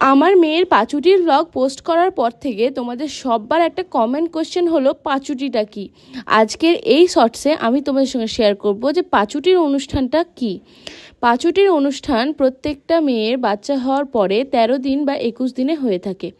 আমার মেয়ের পাঁচুটির blog post করার পর থেকে তোমাদের সববার একটা কমেন্ট কোশ্চেন হলো, পাঁচুটিটা কি? আজকের এই শর্টসে আমি তোমাদের সঙ্গে শেয়ার করব যে পাঁচুটির অনুষ্ঠানটা কি। পাঁচুটির অনুষ্ঠান প্রত্যেকটা মেয়ের বাচ্চা হওয়ার পরে তেরো দিন বা একুশ দিনে হয়ে থাকে।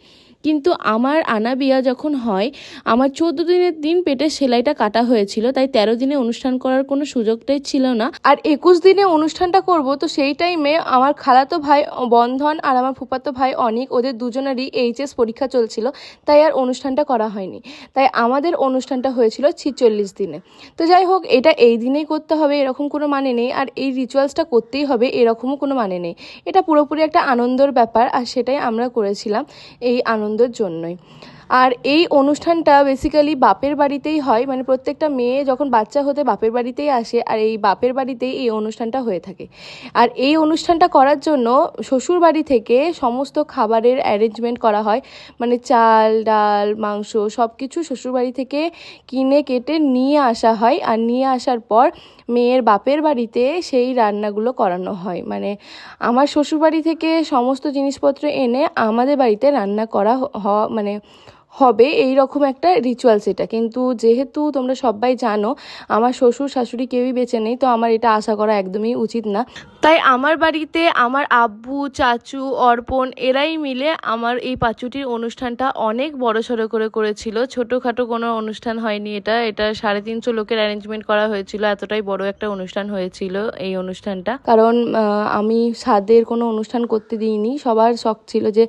কিন্তু আমার আনা বিয়া যখন হয়, আমার চোদ্দ দিনের দিন পেটের সেলাইটা কাটা হয়েছিল, তাই তেরো দিনে অনুষ্ঠান করার কোনো সুযোগটাই ছিল না। আর একুশ দিনে অনুষ্ঠানটা করব, তো সেই টাইমে আমার খালাতো ভাই বন্ধন আর আমার ফুপাতো ভাই অনিক, ওদের দুজনেরই এইচএস পরীক্ষা চলছিল, তাই আর অনুষ্ঠানটা করা হয়নি। তাই আমাদের অনুষ্ঠানটা হয়েছিল ছিচল্লিশ দিনে। তো যাই হোক, এটা এই দিনেই করতে হবে, এরকম কোনো মানে নেই, আর এই রিচুয়ালসটা করতেই হবে, এরকমও কোনো মানে নেই। এটা পুরোপুরি একটা আনন্দর ব্যাপার, আর সেটাই আমরা করেছিলাম, এই আনন্দের জন্যই। আর এই অনুষ্ঠানটা বেসিক্যালি বাপের বাড়িতেই হয় মানে প্রত্যেকটা মেয়ে যখন বাচ্চা হতে বাপের বাড়িতেই আসে, আর এই বাপের বাড়িতেই এই অনুষ্ঠানটা হয়ে থাকে। আর এই অনুষ্ঠানটা করার জন্য শ্বশুর বাড়ি থেকে সমস্ত খাবারের অ্যারেঞ্জমেন্ট করা হয়। মানে চাল, ডাল, মাংস সব কিছু শ্বশুরবাড়ি থেকে কিনে, কেটে নিয়ে আসা হয়। আর নিয়ে আসার পর মেয়ের বাপের বাড়িতে সেই রান্নাগুলো করানো হয়। মানে আমার শ্বশুরবাড়ি থেকে সমস্ত জিনিসপত্র এনে আমাদের বাড়িতে রান্না করা হ- মানে হবে এই রকম একটা রিচুয়ালস এটা। কিন্তু যেহেতু তোমরা সবাই জানো আমার শ্বশুর শাশুড়ি কেউই বেঁচে নেই তো আমার এটা আশা করা একদমই উচিত না। তাই আমার বাড়িতে আমার আব্বু চাচু অর্পণ এরাই মিলে আমার এই পাঁচুটির অনুষ্ঠানটা অনেক বড় সড়ো করে করেছিল। ছোটোখাটো কোনো অনুষ্ঠান হয়নি এটা। এটা সাড়ে তিনশো লোকের অ্যারেঞ্জমেন্ট করা হয়েছিল। এতটাই বড় একটা অনুষ্ঠান হয়েছিল এই অনুষ্ঠানটা। কারণ আমি স্বাদের কোনো অনুষ্ঠান করতে দিইনি। সবার শখ ছিল যে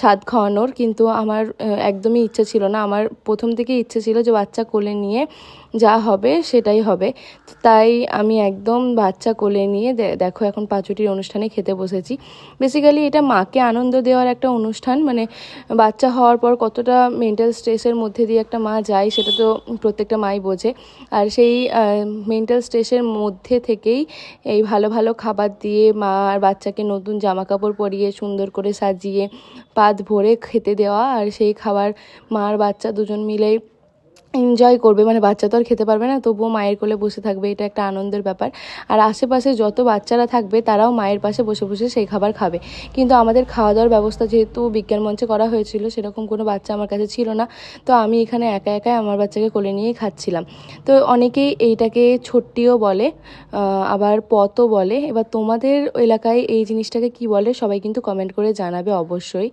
স্বাদ খাওয়ানোর। কিন্তু আমার আহ, একদমই ইচ্ছে ছিল না। আমার প্রথম থেকেই ইচ্ছে ছিল যে বাচ্চা কোলে নিয়ে যা হবে সেটাই হবে। তাই আমি একদম বাচ্চা কোলে নিয়ে দেখো এখন পাঁচটির অনুষ্ঠানে খেতে বসেছি। বেসিক্যালি এটা মাকে আনন্দ দেওয়ার একটা অনুষ্ঠান। মানে বাচ্চা হওয়ার পর কতটা মেন্টাল স্ট্রেসের মধ্যে দিয়ে একটা মা যায় সেটা তো প্রত্যেকটা মাই বোঝে। আর সেই মেন্টাল স্ট্রেসের মধ্যে থেকেই এই ভালো ভালো খাবার দিয়ে মা আর বাচ্চাকে নতুন জামা কাপড় পরিয়ে সুন্দর করে সাজিয়ে পাত ভরে খেতে দেওয়া আর সেই খাবার মা আর বাচ্চা দুজন মিলেই এনজয় করবে। মানে বাচ্চা তো আর খেতে পারবে না, তবুও মায়ের কোলে বসে থাকবে, এটা একটা আনন্দের ব্যাপার। আর আশেপাশে যত বাচ্চারা থাকবে, তারাও মায়ের পাশে বসে বসে সেই খাবার খাবে। কিন্তু আমাদের খাওয়া দাওয়ার ব্যবস্থা যেহেতু বিজ্ঞান মঞ্চে করা হয়েছিল, সেরকম কোনো বাচ্চা আমার কাছে ছিল না। তো আমি এখানে একা একাই আমার বাচ্চাকে কোলে নিয়েই খাচ্ছিলাম। তো অনেকেই এইটাকে ছোট্টিও বলে আবার পতও বলে। এবার তোমাদের এলাকায় এই জিনিসটাকে কি বলে, সবাই কিন্তু কমেন্ট করে জানাবে অবশ্যই।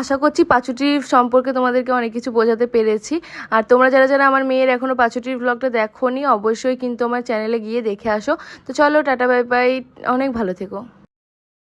আশা করছি পাঁচুটির সম্পর্কে তোমাদেরকে অনেক কিছু বোঝাতে পেরেছি। আর তোমরা যারা যারা আমার মেয়ের এখনও পাঁচুটির ব্লগটা দেখো অবশ্যই কিন্তু আমার চ্যানেলে গিয়ে দেখে আসো। তো চলো, টাটা বাই বাই অনেক ভালো থেকো।